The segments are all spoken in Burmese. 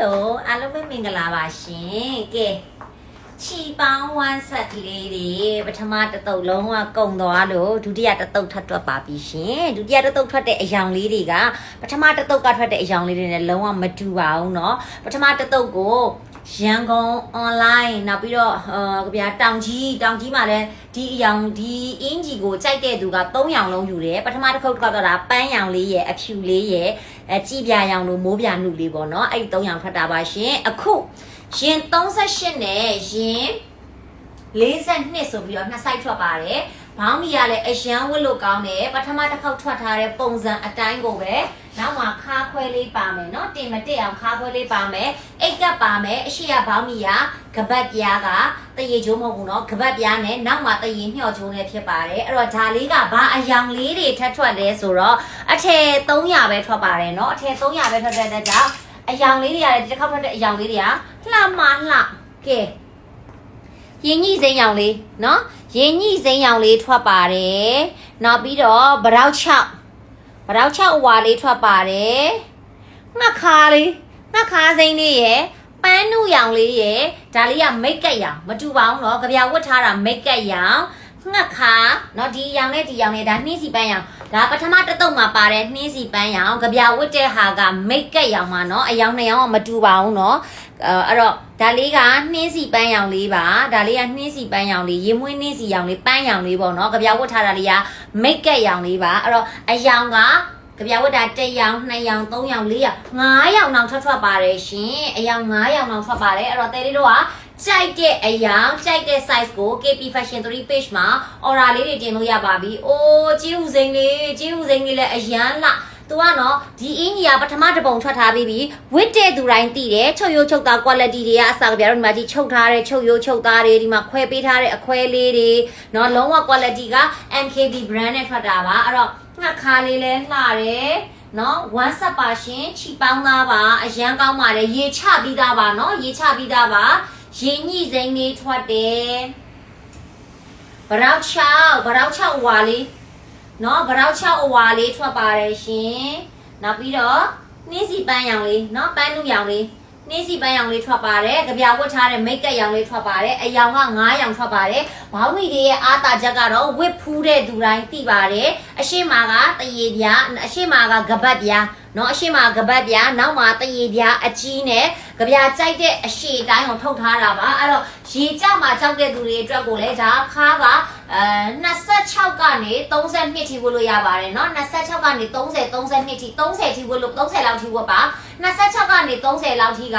လိုအားလုံးပဲမင်္ဂလာပါရှင်ကဲချီပေါင်းဝမ်းဆက်ကလေးတွေပထမတစ်တုပ်လုံးကကုံသွားလို့ဒုတိယတစ်တုပ်ထပ်ထွက်ပါပြီရှင်ဒုတိယတစ်တုပ်ထွက်တဲ့အယောင်လေးတွေကပထမတစ်တုပ်ကထွက်တဲ့အယောင်လေးတွေနဲ့လုံးဝမတူပါဘူးเนาะပထမတစ်တုပ်ကို ရန်ကုန် online နောက်ပြီးတော့အာကြဗျာတောင်ကြီးတောင်ကြီးမှာလည်းဒီအယောင်ဒီအင်ဂျီကိုကြိုက်တဲ့သူက3ယောင်လုံးယူတယ်ပထမတစ်ခုကတော့တာပန်းယောင်လေးရဲ့အဖြူလေးရဲ့အဲကြည်ပြယောင်လို့မိုးပြနုလေးပေါ့နော်အဲ့ဒီ3ယောင်ထွက်တာပါရှင်အခုရင်38နဲ့ရင်42ဆိုပြီးတော့နှစ်ဆိုင်ထွက်ပါတယ် ဘောင်းမီကလည်းအရန်ဝတ်လို့ကောင်းတယ်ပထမတစ်ခေါက်ထွက်ထားတဲ့ပုံစံအတိုင်းကိုပဲနောက်မှခါခွဲလေးပါမယ်เนาะတင်မတက်အောင်ခါခွဲလေးပါမယ်အိတ်ကပ်ပါမယ်အရှိရဘောင်းမီကကပတ်ပြားကတရေချိုးမဟုတ်ဘူးเนาะကပတ်ပြားနဲ့နောက်မှတရေမျှော့ချိုးနဲ့ဖြစ်ပါတယ်အဲ့တော့ဒါလေးကဘာအယောင်လေးတွေထပ်ထွက်လဲဆိုတော့အထည်300ပဲထွက်ပါတယ်เนาะအထည်300ပဲထွက်တဲ့အတွက်ကြောင့်အယောင်လေးတွေကလည်းဒီတစ်ခေါက်ထွက်တဲ့အယောင်လေးတွေကလှမလှကဲ ရင်ညိစိမ်းရောင်လေးเนาะ ရင်ညိစိမ်းရောင်လေးထွက်ပါတယ်နောက်ပြီးတော့ဗရောက်6ဗရောက်6အဝါလေးထွက်ပါတယ်ငှက်ခါလေးငှက်ခါစိမ်းလေးရယ်ပန်းနုရောင်လေးရယ်ဒါလေးကမိတ်ကပ်ရောင်မတူပါဘူးเนาะကြပြဝတ်ထားတာမိတ်ကပ်ရောင်ငှက်ခါเนาะဒီရောင်နဲ့ဒီရောင်နဲ့ဒါနှင်းစီပန်းရောင် ဒါပထမတစ်တုပ်မှာပါတဲ့နှင်းစီပန်းရောင်ကြပြဝတ်တဲ့ဟာကမိတ်ကပ်ရောင်မှာနော်အယောင်နှစ်ယောင်ကမတူပါဘူးနော်အဲ့တော့ဒါလေးကနှင်းစီပန်းရောင်လေးပါဒါလေးကနှင်းစီပန်းရောင်လေးရေမွေးနှင်းစီရောင်လေးပန်းရောင်လေးပေါ့နော်ကြပြဝတ်ထားတာလေးကမိတ်ကပ်ရောင်လေးပါအဲ့တော့အယောင်ကကြပြဝတ်တာ1ရောင်2ရောင်3ရောင်4ရောင်5ရောင်အောင်ထွက်ထွက်ပါတယ်ရှင်အယောင်5ရောင်အောင်ထွက်ပါတယ်အဲ့တော့တဲလေးတို့က ကြိုက်တဲ့အရာကြိုက်တဲ့ size ကို KP Fashion 3 page မှာ order လေးတွေတင်လို့ရပါပြီ။အိုးကြီးဦးစိန်လေးကြီးဦးစိန်လေးလည်းအရန်လာသူကနော်ဒီအင်းကြီးကပထမတစ်ပုံထွက်ထားပြီးပြီဝစ်တဲ့သူတိုင်းသိတယ်ချုပ်ရိုးချုပ်သား quality တွေကအစားကြပြတော့ဒီမှာကြီးချုပ်ထားတဲ့ချုပ်ရိုးချုပ်သားတွေဒီမှာခွဲပေးထားတဲ့အခွဲလေးတွေနော်လုံးဝ quality က MKB brand နဲ့ထွက်တာပါအဲ့တော့ငှက်ခါလေးလဲလှတယ်နော်1 set ပါရှင်ချီပေါင်းသားပါအရန်ကောင်းပါတယ်ရေချပြီးသားပါနော်ရေချပြီးသားပါ ရေညှိစိမ်းလေးထွက်တယ်ဗရောက်6ဗရောက်6ဝါလေးနော်ဗရောက်6အဝါလေးထွက်ပါတယ်ရှင်နောက်ပြီးတော့နှင်းစီပန်းရောင်လေးနော်ပန်းနုရောင်လေးနှင်းစီပန်းရောင်လေးထွက်ပါတယ်ကြပြဝတ်ထားတဲ့မိတ်ကပ်ရောင်လေးထွက်ပါတယ်အယောင်က9ရောင်ထွက်ပါတယ်ဘောင်းမီတွေရဲ့အားတာချက်ကတော့ဝစ်ဖူးတဲ့သူတိုင်းသိပါတယ်အရှိမာကတရေပြားအရှိမာကကပတ်ပြား နော်အရှိမာကပတ်ပြားနောက်မှာတရေပြားအကြီးနဲ့ကြပြကြိုက်တဲ့အရှိတိုင်းကိုထုတ်ထားတာပါအဲ့တော့ရေကြမှာကြောက်တဲ့သူတွေအတွက်ကိုလည်းဒါခါကအဲ26ကနေ32ထိဝတ်လို့ရပါတယ်เนาะ26ကနေ30 32ထိ30ထိဝတ်လို့30လောက်ထိဝတ်ပါ26ကနေ30လောက်ထိက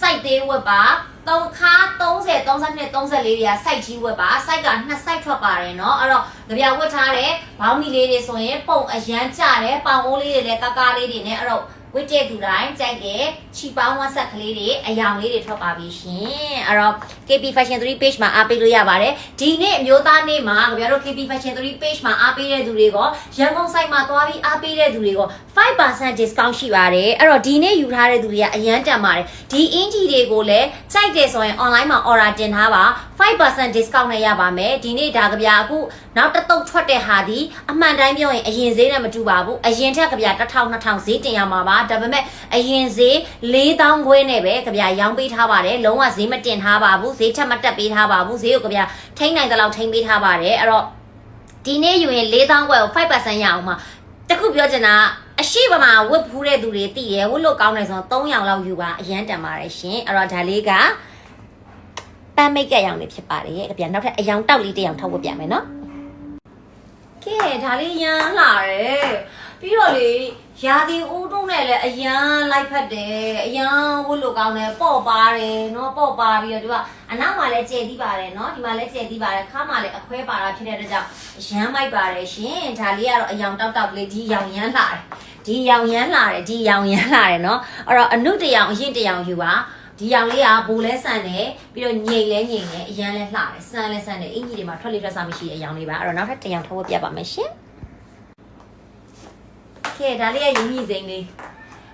စိုက်သေးဝတ်ပါ3ခါ30 32 34တွေကစိုက်ကြီးဝတ်ပါစိုက်က2စိုက်ထွက်ပါတယ်เนาะအဲ့တော့ကြပြဝတ်ထားတဲ့ဘောင်းမီလေးတွေဆိုရင်ပုံအရန်ကြတယ်ပေါင်အိုးလေးတွေလည်းကာကာလေးတွေနဲ့အဲ့တော့ ဝစ်တဲ့သူတိုင်းကြိုက်တဲ့ချီပေါင်းဝတ်ဆက်ကလေးတွေအယောင်လေးတွေထွက်ပါပြီရှင်အဲ့တော့ KP Fashion 3 page မှာအားပေးလို့ရပါတယ်ဒီနေ့အမျိုးသားနေ့မှာကြပြတော့ KP Fashion 3 page မှာအားပေးတဲ့သူတွေကရန်ကုန် site မှာသွားပြီးအားပေးတဲ့သူတွေက5% discount ရှိပါတယ်အဲ့တော့ဒီနေ့ယူထားတဲ့သူတွေကအရန်တန်ပါတယ်ဒီအင်ဂျီတွေကိုလည်းကြိုက်တယ်ဆိုရင် online မှာ order တင်ထားပါ5% discount နဲ့ရပါမယ်ဒီနေ့ဒါကြပြအခုနောက်တစ်တုပ်ထွက်တဲ့ဟာဒီအမှန်တိုင်းပြောရင်အရင်ဈေးနဲ့မတူပါဘူးအရင်ထက်ကြပြ1000 2000ဈေးတင်ရမှာပါဒါပေမဲ့အရင်ဈေး4000ခွဲနဲ့ပဲကြပြရောင်းပေးထားပါတယ်လုံးဝဈေးမတင်ထားပါဘူးဈေးထက်မတက်ပေးထားပါဘူးဈေးကိုကြပြထိန်းနိုင်တဲ့လောက်ထိန်းပေးထားပါတယ်အဲ့တော့ဒီနေ့ယူရင်4000ခွဲကို5%ရအောင်မှာတခုပြောချင်တာအရှိပမာဝတ်ဖူးတဲ့သူတွေတည်ရဝတ်လို့ကောင်းတယ်ဆိုတော့3ရောင်လောက်ယူပါအရန်တန်ပါတယ်ရှင်အဲ့တော့ဒါလေးကပန်းမိတ်ကက်ရောင်လေးဖြစ်ပါတယ်ကြပြနောက်ထပ်အယောင်တောက်လေးတစ်ယောင်ထောက်ဝတ်ပြမယ်နော်ကဲဒါလေးရမ်းလာတယ်ပြီးတော့လေရာသီဦးတုံး နဲ့လည်းအရန်လိုက်ဖက်တယ်အရန်ဝတ်လို့ကောင်းတယ်ပေါ့ပါတယ်နော်ပေါ့ပါပြီးတော့ဒီကအနောက်မှာလည်းကျဲသီးပါတယ်နော်ဒီမှာလည်းကျဲသီးပါတယ်ခါမှာလည်းအခွဲပါတာဖြစ်တဲ့အတွက်ကြောင့်ရမ်းမိုက်ပါတယ်ရှင်ဒါလေးကတော့အယောင်တောက်တောက်လေးဒီရောင်ရမ်းလာတယ်ဒီရောင်ရမ်းလာတယ်ဒီရောင်ရမ်းလာတယ်နော်အဲ့တော့အနုတရောင်အရင်တရောင်ယူပါဒီရောင်လေးကဘိုးလဲဆန်တယ်ပြီးတော့ညိန်လဲညိန်တယ်အရန်လဲလှတယ်ဆန်လဲဆန်တယ်အင်ကြီးတွေမှာထွက်လေထွက်စားမရှိတဲ့အရောင်လေးပါအဲ့တော့နောက်ထပ်တစ်ရောင်ထုတ်ဝတ်ပြပါမယ်ရှင် ကဲဒါလေးကရင်းကြီးစိမ်းလေး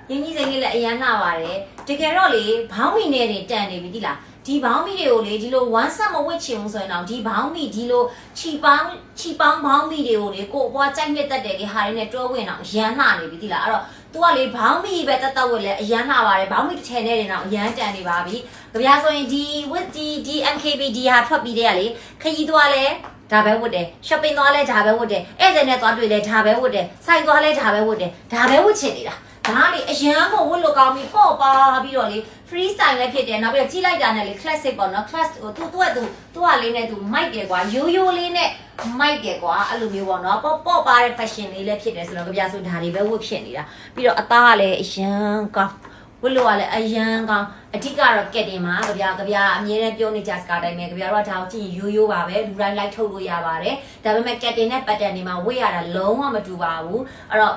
ရင်းကြီးစိမ်းလေးလည်းအရန်လှပါတယ်တကယ်တော့လေဘောင်းမီနဲ့တွေတန်နေပြီတိလားဒီဘောင်းမီတွေကိုလေဒီလို one set မဝစ်ချင်ဘူးဆိုရင်တော့ဒီဘောင်းမီဒီလိုခြီပေါင်းခြီပေါင်းဘောင်းမီတွေကိုလေကိုအပွားကြိုက်မြက်တတ်တယ်ဒီဟာတွေနဲ့တွဲဝင်အောင်ရမ်းလှနေပြီတိလားအဲ့တော့ तू ကလေဘောင်းမီပဲတက်တက်ဝတ်လဲအရန်လာပါတယ်ဘောင်းမီတစ်ချယ်နဲ့တင်တော့အရန်တန်နေပါပြီကြပြဆိုရင်ဒီ with ဒီဒီ MKB ဒီဟာထွက်ပြီးတဲ့ကလေခရီးသွားလဲ ဒါပဲဝတ်တယ် shopping သွားလဲဒါပဲဝတ်တယ်ဧည့်သည်နဲ့သွားတွေ့လဲဒါပဲဝတ်တယ်ဆိုင်သွားလဲဒါပဲဝတ်တယ်ဒါပဲဝတ်ချင်နေတာဒါကလေအရန်ကိုဝတ်လို့ကောင်းပြီပေါ့ပါပြီးတော့လေ free style လည်းဖြစ်တယ်နောက်ပြီးတော့ကြီးလိုက်တာနဲ့လေ classic ပေါ့နော် class ဟိုသူ့သူ့ကသူသူ့ကလေးနဲ့သူ mic တယ်ကွာရိုးရိုးလေးနဲ့ mic တယ်ကွာအဲ့လိုမျိုးပေါ့နော်ပေါ့ပေါ့ပါတဲ့ fashion လေးလည်းဖြစ်တယ်ဆိုတော့ကြပြဆိုဒါတွေပဲဝတ်ဖြစ်နေတာပြီးတော့အသားကလည်းအရန်ကောင်း ဝတ်လို့ကလည်းအရန်ကောင်းအဓိကတော့ကက်တင်မှာကြပြကြပြအမြဲတမ်းပြောနေကြစကားတိုင်းပဲကြပြတော့ဒါကိုကြည့်ရင်ရိုးရိုးပါပဲလူတိုင်းလိုက်ထုတ်လို့ရပါတယ်ဒါပေမဲ့ကက်တင်နဲ့ပတ်တန်တွေမှာဝတ်ရတာလုံးဝမတူပါဘူးအဲ့တော့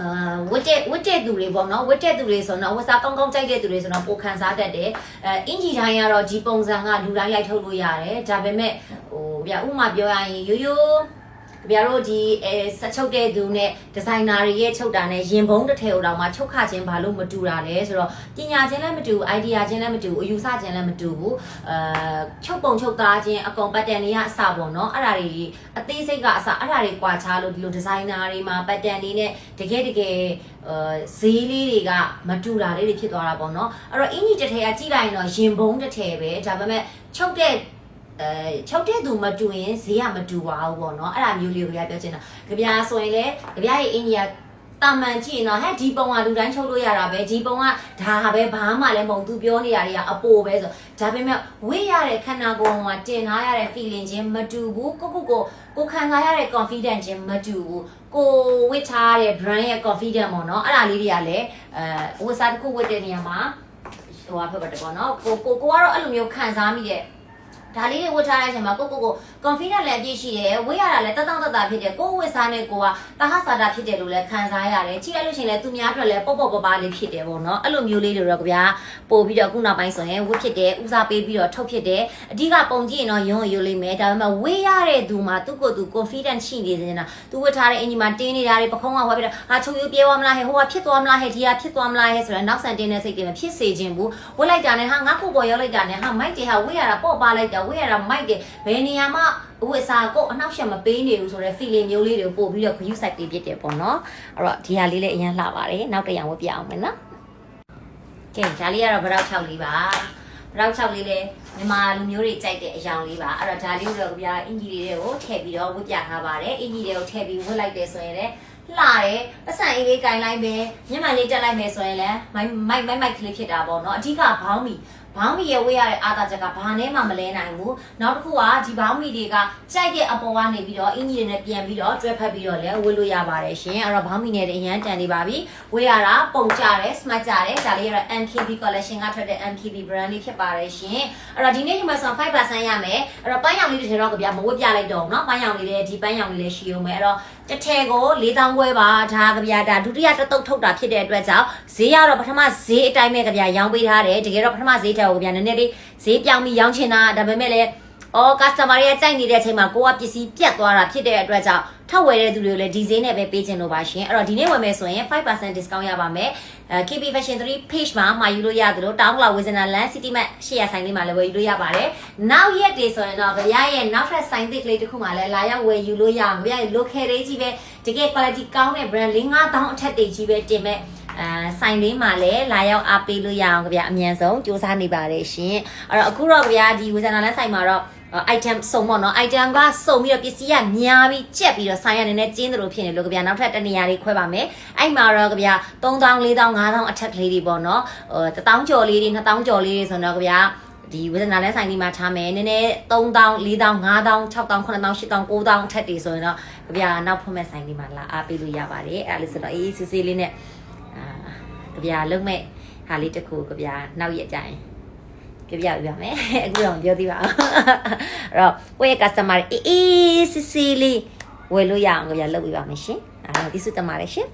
အာဝတ်တဲ့ဝတ်တဲ့သူတွေပေါ့နော်ဝတ်တဲ့သူတွေဆိုတော့ဝတ်စားကောင်းကောင်းကြိုက်တဲ့သူတွေဆိုတော့ပိုခံစားတတ်တယ်အဲအင်ဂျီတိုင်းကတော့ဒီပုံစံကလူတိုင်းလိုက်ထုတ်လို့ရတယ်ဒါပေမဲ့ဟိုဗျဥမာပြောရရင်ရိုးရိုး ဗျားတို့ဒီအဲဆက်ချုပ်တဲ့သူနဲ့ဒီဇိုင်နာတွေရဲ့ချုပ်တာနဲ့ရင်ဘုံတစ်ထည်တောင်မှချုပ်ခခြင်းဘာလို့မတူတာလဲဆိုတော့ပညာချင်းလည်းမတူဘူး idea ချင်းလည်းမတူဘူးအယူဆချင်းလည်းမတူဘူးအဲချုပ်ပုံချုပ်သားချင်းအကုန်ပတ်တန်တွေကအစပေါ့နော်အဲ့ဒါတွေအသေးစိတ်ကအစအဲ့ဒါတွေကွာခြားလို့ဒီလိုဒီဇိုင်နာတွေမှာပတ်တန်တွေနဲ့တကယ်တကယ်အဲဈေးလေးတွေကမတူတာလေးတွေဖြစ်သွားတာပေါ့နော်အဲ့တော့အင်ကြီးတစ်ထည်ကကြည့်လိုက်ရင်တော့ရင်ဘုံတစ်ထည်ပဲဒါပေမဲ့ချုပ်တဲ့ အဲချုပ်တဲ့သူမတူရင်ဈေးကမတူပါဘူးပေါ့နော်အဲ့ဒါမျိုးလေးကိုကြပြောချင်တာကြပြားဆိုရင်လေကြပြားရဲ့အင်ကြီးကတာမန်ကြည့်ရင်တော့ဟဲ့ဒီပုံကလူတိုင်းချုပ်လို့ရတာပဲဒီပုံကဒါပဲဘာမှလည်းမဟုတ်သူပြောနေတာတွေကအပိုပဲဆိုဒါပေမဲ့ဝေ့ရတဲ့ခန္ဓာကိုယ်ကတင်ထားရတဲ့ feeling ချင်းမတူဘူးကိုကိုကိုကိုခံစားရတဲ့ confidence ချင်းမတူဘူးကိုဝစ်ထားတဲ့ brand ရဲ့ confidence ပေါ့နော်အဲ့ဒါလေးတွေကလည်းအဲဝတ်စားတစ်ခုဝတ်တဲ့နေရာမှာဟိုဟာဖြစ်ပါတယ်ပေါ့နော်ကိုကိုကိုကတော့အဲ့လိုမျိုးခံစားမိတဲ့ ဒါလေးတွေဝတ်ထားတဲ့အချိန်မှာကိုကိုကို confident လည်းအပြည့်ရှိတယ်ဝတ်ရတာလည်းတတောင့်တတဖြစ်တယ်ကိုဝတ်စားနဲ့ကိုကတဟဆာတာဖြစ်တယ်လို့လည်းခံစားရတယ်ကြည့်ရလို့ရှိရင်လည်းသူများအတွက်လည်းပေါ့ပေါ့ပပလေးဖြစ်တယ်ပေါ့နော်အဲ့လိုမျိုးလေးတွေတော့ကြဗျာပို့ပြီးတော့ခုနောက်ပိုင်းဆိုရင်ဝတ်ဖြစ်တယ်ဦးစားပေးပြီးတော့ထုတ်ဖြစ်တယ်အဓိကပုံကြည့်ရင်တော့ရုံရုံလေးမယ်ဒါပေမဲ့ဝတ်ရတဲ့သူမှာသူ့ကိုယ်သူ confident ရှိနေနေတာသူဝတ်ထားတဲ့အင်ကြီးမှာတင်းနေတာတွေပခုံးကဝတ်ပြီးတော့ဟာချုပ်ယူပြေသွားမလားဟဲ့ဟိုကဖြစ်သွားမလားဟဲ့ဒီကဖြစ်သွားမလားဟဲ့ဆိုတော့နောက်ဆန်တင်းတဲ့စိတ်တွေမဖြစ်စေခြင်းဘူးဝတ်လိုက်တာနဲ့ဟာငါကိုပေါ်ရောက်လိုက်တာနဲ့ဟာမိုက်တယ်ဟာဝတ်ရတာပေါ့ပါလိုက်တာဝတ်ရတာမိုက်တယ်ဘယ်နေရာမှာဝတ်စားကိုအနောက်ရှက်မပေးနေဘူးဆိုတော့ feeling မျိုးလေးတွေကိုပို့ပြီးတော့ view site ပေးဖြစ်တယ်ပေါ့နော်အဲ့တော့ဒီဟာလေးလည်းအရင်လှပါတယ်နောက်တစ်យ៉ាងဝတ်ပြအောင်မယ်နော်ကဲဒါလေးကတော့ဗရောက်6လေးပါဗရောက်6လေးလည်းမြန်မာလူမျိုးတွေကြိုက်တဲ့အယောင်လေးပါအဲ့တော့ဒါလေးကိုတော့ကြပြအင်ဂျီတွေကိုထည့်ပြီးတော့ဝတ်ပြထားပါတယ်အင်ဂျီတွေကိုထည့်ပြီးဝတ်လိုက်တယ်ဆိုရင်လည်းလှတယ်ပတ်စံအေးလေးကင်လိုက်ပဲညမှန်လေးတက်လိုက်မယ်ဆိုရင်လည်းမိုက်မိုက်မိုက်မိုက်ကလေးဖြစ်တာပေါ့နော်အဓိကဘောင်းမီ ဘောင်းမီရဲ့ဝေးရတဲ့အာသာချက်ကဘာနဲ့မှမလဲနိုင်ဘူးနောက်တစ်ခုကဒီဘောင်းမီတွေကကြိုက်တဲ့အပေါ်ကနေပြီးတော့အင်ဂျီတွေနဲ့ပြန်ပြီးတော့တွဲဖက်ပြီးတော့လည်းဝေးလို့ရပါတယ်ရှင်အဲ့တော့ဘောင်းမီနဲ့အရန်တန်နေပါပြီဝေးရတာပုံကြတယ် smart ကြတယ်ဒါလေးကတော့ MKB collection ကထွက်တဲ့ MKB brand လေးဖြစ်ပါတယ်ရှင်အဲ့တော့ဒီနေ့ဒီမှာဆို5%ရမယ်အဲ့တော့ပန်းရောင်လေးတစ်ထည်တော့ကြပြမဝတ်ပြလိုက်တော့ဘူးเนาะပန်းရောင်လေးလည်းဒီပန်းရောင်လေးလည်းရှိအောင်မယ်အဲ့တော့တစ်ထည်ကို4000ခွဲပါဒါကြပြဒါဒုတိယတစ်တုပ်ထုတ်တာဖြစ်တဲ့အတွက်ကြောင့်ဈေးကတော့ပထမဈေးအတိုင်းပဲကြပြရောင်းပေးထားတယ်တကယ်တော့ပထမဈေးထက် ကိုကြပြနည်းနည်းလေးဈေးပြောင်းပြီးရောင်းချင်တာဒါပေမဲ့လည်းအော် customer တွေကကြိုက်နေတဲ့အချိန်မှာကိုကပစ္စည်းပြတ်သွားတာဖြစ်တဲ့အတွက်ကြောင့်ထောက်ဝယ်တဲ့သူတွေကိုလည်းဒီဈေးနဲ့ပဲပေးချင်လို့ပါရှင်အဲ့တော့ဒီနေ့ဝယ်မယ်ဆိုရင်5% discount ရပါမယ်အဲ KB Fashion 3 page မှာမှာယူလို့ရတယ်လို့တောင်းလာဝေဇနာလန် City Mart ရှေ့ရဆိုင်လေးမှာလည်းဝယ်ယူလို့ရပါတယ်နောက်ရက်တွေဆိုရင်တော့ကြပြရဲ့နောက်ထပ်ဆိုင်သစ်ကလေးတစ်ခုမှလည်းလာရောက်ဝယ်ယူလို့ရအောင်ကြပြရဲ့ local လေးကြီးပဲတကယ် quality ကောင်းတဲ့ brand ၄5000အထက်တွေကြီးပဲတင်မဲ့ အဲဆိုင်လေးမှာလည်းလာရောက်အားပေးလို့ရအောင်ကြဗျအမြန်ဆုံးစူးစမ်းနေပါတယ်ရှင်အဲ့တော့အခုတော့ကြဗျဒီဝေဇနာလန်းဆိုင်မှာတော့ item စုံပေါ့နော် item ကစုံပြီးတော့ပစ္စည်းကများပြီးကြက်ပြီးတော့ဆိုင်ရနေနဲ့ကျင်းတယ်လို့ဖြစ်နေလို့ကြဗျနောက်ထပ်တနေရာလေးခွဲပါမယ်အဲ့မှာတော့ကြဗျ3000 4000 5000အထက်ကလေးတွေပေါ့နော်ဟို1000ကျော်လေးတွေ2000ကျော်လေးတွေဆိုတော့ကြဗျဒီဝေဒနာလဲဆိုင်ဒီမှာထားမယ်နည်းနည်း3000 4000 5000 6000 9000 8000 9000အထက်တွေဆိုရင်တော့ကြဗျနောက်ဖွင့်မဲ့ဆိုင်ဒီမှာလာအားပေးလို့ရပါတယ်အဲ့ဒါလေးဆိုတော့အေးအေးဆေးဆေးလေးနဲ့အာ ကြဗျလုံးမဲ့ဟာလေးတစ်ခုကြဗျနောက်ရက်ကြရင်ပြပြပြမယ်အခုတော့မပြောသေးပါဘူးအဲ့တော့ကိုယ့်ရဲ့ customer အေးအေးစစ်စစ်လေးဝယ်လို့ရအောင်ကြပြလုပ်ပြပါမယ်ရှင်အဲ့တော့ဒီစုတမရရှင်